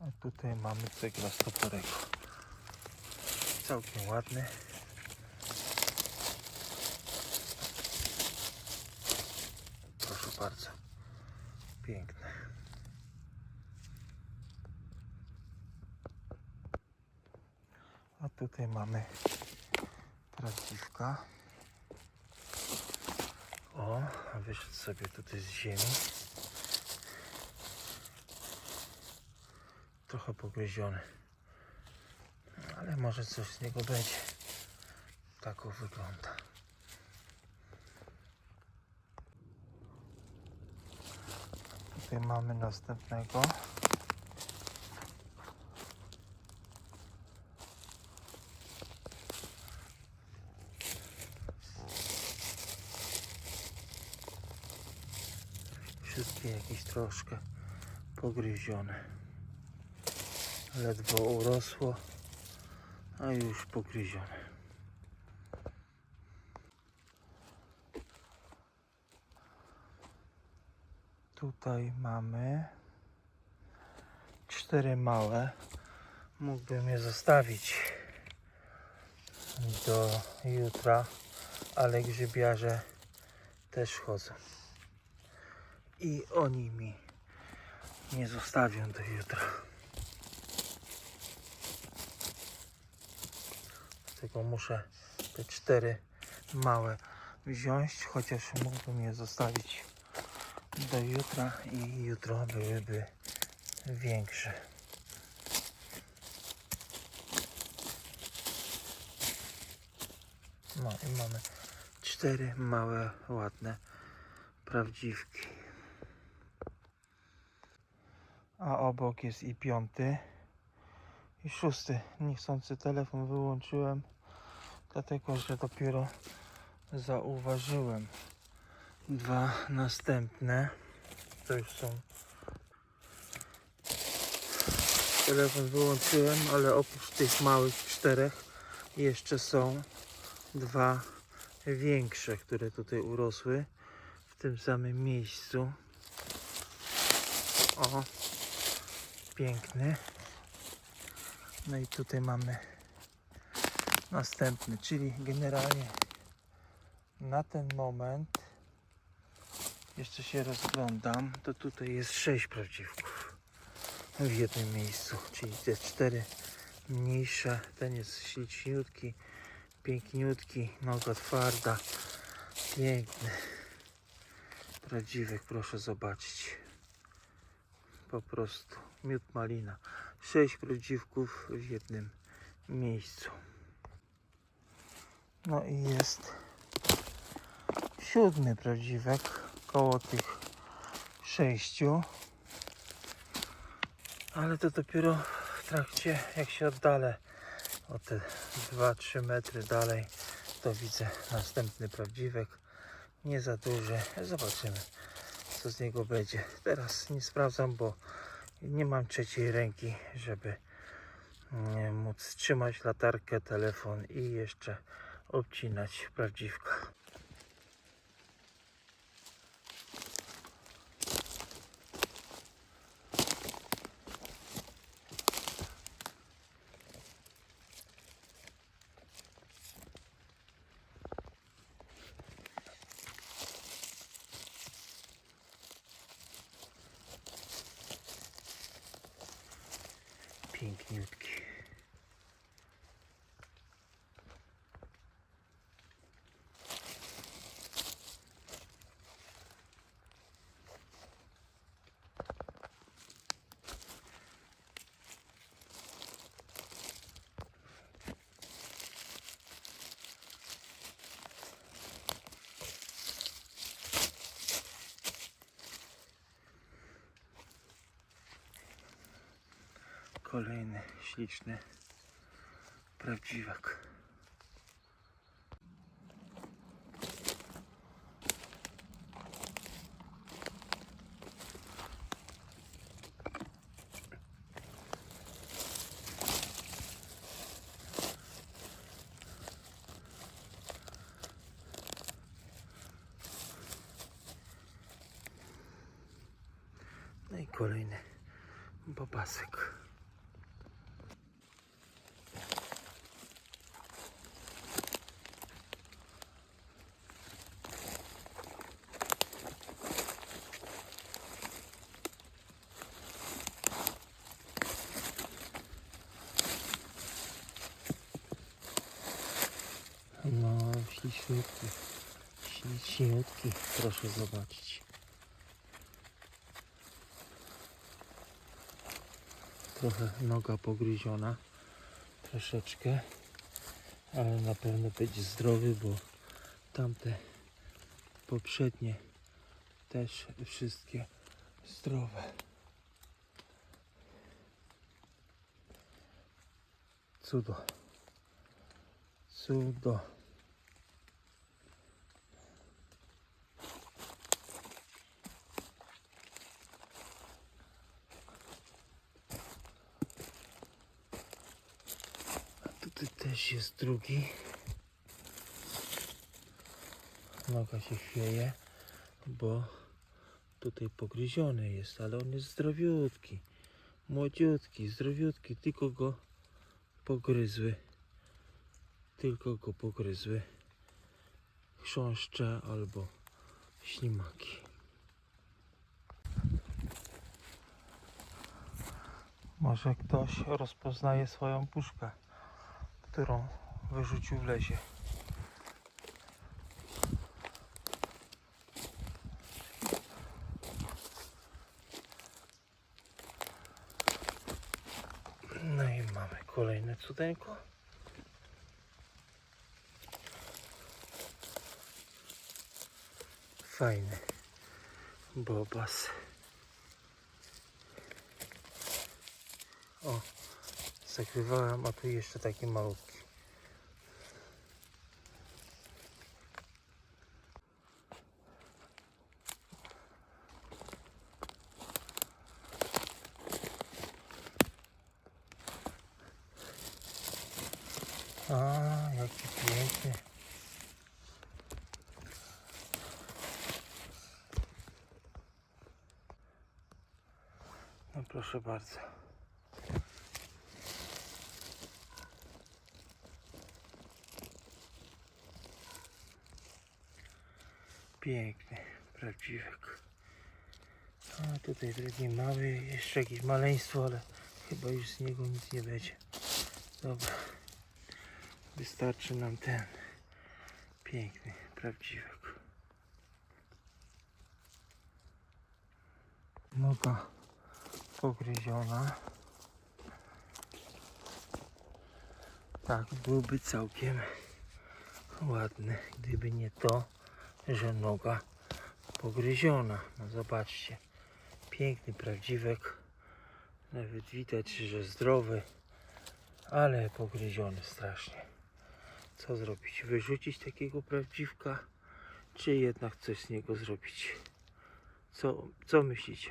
A tutaj mamy cegła stoporego. Całkiem ładny. Proszę bardzo. Piękny. A tutaj mamy prawdziwka. O, wyszedł sobie tutaj z ziemi. Trochę pogryziony. Ale może coś z niego będzie. Tak wygląda. Tutaj mamy następnego. Wszystkie jakieś troszkę pogryzione. Ledwo urosło, a już pogryzione. Tutaj mamy cztery małe. Mógłbym je zostawić do jutra, ale grzybiarze też chodzą. I oni mi nie zostawią do jutra. Dlatego muszę te cztery małe wziąć, chociaż mógłbym je zostawić do jutra i jutro byłyby większe. No i mamy cztery małe, ładne prawdziwki. A obok jest i piąty i szósty. Niechcący telefon wyłączyłem, dlatego że dopiero zauważyłem dwa następne. To już są. Telefon wyłączyłem, ale oprócz tych małych czterech jeszcze są dwa większe, które tutaj urosły w tym samym miejscu. O, piękny. No i tutaj mamy następny, czyli generalnie na ten moment jeszcze się rozglądam, to tutaj jest sześć prawdziwków w jednym miejscu, czyli te cztery mniejsze, ten jest śliczniutki, piękniutki, noga twarda, piękny prawdziwek, proszę zobaczyć po prostu miód malina. Sześć prawdziwków w jednym miejscu. No i jest siódmy prawdziwek koło tych sześciu. Ale to dopiero w trakcie, jak się oddalę o te 2-3 metry dalej, to widzę następny prawdziwek. Nie za duży. Zobaczymy co z niego będzie. Teraz nie sprawdzam, bo nie mam trzeciej ręki, żeby mm, móc trzymać latarkę, telefon i jeszcze obcinać prawdziwka. Piękniutki. Kolejny śliczny prawdziwek. No i kolejny bobasek. Śliczniutki. Śliczniutki. Proszę zobaczyć. Trochę noga pogryziona. Troszeczkę. Ale na pewno będzie zdrowy, bo tamte poprzednie też wszystkie zdrowe. Cudo. Cudo. A tutaj też jest drugi. Noga się chwieje, bo tutaj pogryziony jest, ale on jest zdrowiutki. Młodziutki, zdrowiutki, tylko go pogryzły. Tylko go pogryzły chrząszcze albo ślimaki. Może ktoś rozpoznaje swoją puszkę, którą wyrzucił w lesie. No i mamy kolejne cudeńko. Fajny bobas. O, zakrywałem, a tu jeszcze taki malutki. A, jaki piękny. No proszę bardzo. Piękny, prawdziwek. A tutaj drugi mały, jeszcze jakieś maleństwo, ale chyba już z niego nic nie będzie. Dobra. Wystarczy nam ten piękny, prawdziwek. Noga pogryziona. Tak, byłby całkiem ładny, gdyby nie to, że noga pogryziona. No zobaczcie, piękny prawdziwek. Nawet widać, że zdrowy, ale pogryziony strasznie. Co zrobić? Wyrzucić takiego prawdziwka, czy jednak coś z niego zrobić? Co, co myślicie?